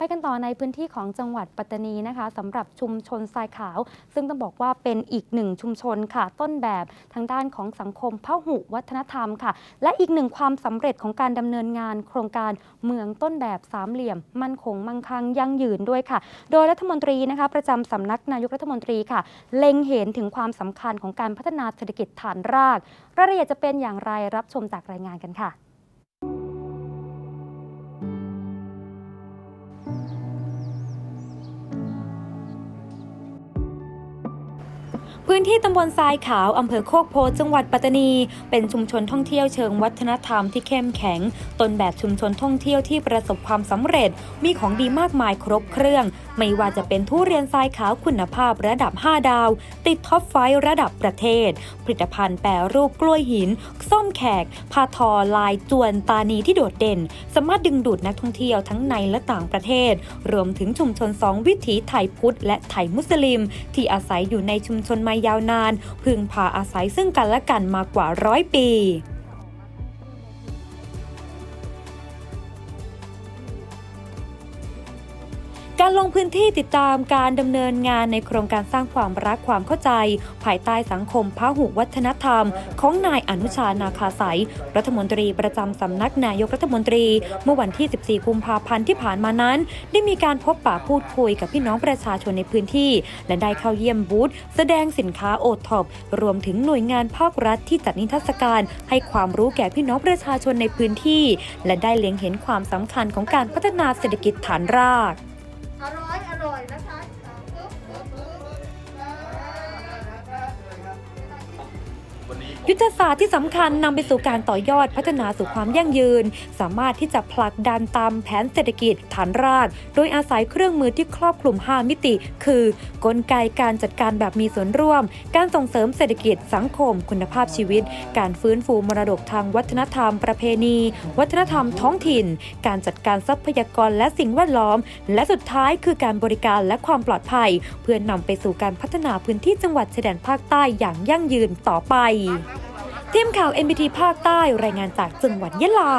ไปกันต่อในพื้นที่ของจังหวัดปัตตานีนะคะสำหรับชุมชนทรายขาว ซึ่งต้องบอกว่าเป็นอีกหนึ่งชุมชนค่ะ ต้นแบบทางด้านของสังคมพหุวัฒนธรรมค่ะ และอีกหนึ่งความสำเร็จของการดำเนินงาน โครงการเมืองต้นแบบสามเหลี่ยม มั่นคงมั่งคั่งยั่งยืนด้วยค่ะ โดยรัฐมนตรีนะคะ ประจำสำนักนายกรัฐมนตรีค่ะ เล็งเห็นถึงความสำคัญของการพัฒนาเศรษฐกิจฐานราก รายละเอียดจะเป็นอย่างไรรับชมจากรายงานกันค่ะ พื้นที่ตำบลทรายขาว อำเภอโคกโพจังหวัดปัตตานี เป็นชุมชนท่องเที่ยวเชิงวัฒนธรรมที่เข้มแข็ง ต้นแบบชุมชนท่องเที่ยวที่ประสบความสำเร็จ มีของดีมากมายครบเครื่อง ไม่ว่าจะเป็นทุเรียนทรายขาวคุณภาพระดับ 5 ดาว ติดท็อปไฟว์ระดับประเทศ ผลิตภัณฑ์แปรรูปกล้วยหิน ส้มแขกผ้าทอลายจวนตานีที่โดดเด่น สามารถดึงดูดนักท่องเที่ยวทั้งในและต่างประเทศ รวมถึงชุมชนสองวิถีไทยพุทธและไทยมุสลิม ที่อาศัยอยู่ในชุมชนมายาวนาน พึ่งพาอาศัยซึ่งกันและกันมากว่าร้อยปี การลงพื้นที่ติดตามการดำเนินงานในโครงการสร้างความรักความเข้าใจ ภายใต้สังคมพหุวัฒนธรรม ของนายอนุชานาคาสายรัฐมนตรีประจำสำนักนายกรัฐมนตรี เมื่อวันที่ 14 กุมภาพันธ์ที่ผ่านมานั้น ได้มีการพบปะพูดคุยกับพี่น้องประชาชนในพื้นที่ และได้เข้าเยี่ยมบูธแสดงสินค้าโอท็อปรวมถึงหน่วยงานภาครัฐที่จัดนิทรรศการให้ความรู้แก่พี่น้องประชาชนในพื้นที่ และได้เล็งเห็นความสำคัญของการพัฒนาเศรษฐกิจฐานราก อยอร่อยนะคะ ยุทธศาสตร์ที่สำคัญนำไปสู่การต่อยอดพัฒนาสู่ความยั่งยืน สามารถที่จะผลักดันตามแผนเศรษฐกิจฐานราก โดยอาศัยเครื่องมือที่ครอบคลุม 5 มิติ คือ กลไกการจัดการแบบมีส่วนร่วม การส่งเสริมเศรษฐกิจสังคม คุณภาพชีวิต การฟื้นฟูมรดกทางวัฒนธรรม ประเพณี วัฒนธรรมท้องถิ่น การจัดการทรัพยากรและสิ่งแวดล้อม และสุดท้ายคือการบริการและความปลอดภัย เพื่อนำไปสู่การพัฒนาพื้นที่จังหวัดชายแดนภาคใต้อย่างยั่งยืนต่อไป ทีมข่าว MBT ภาคใต้รายงานจากจังหวัดยะลา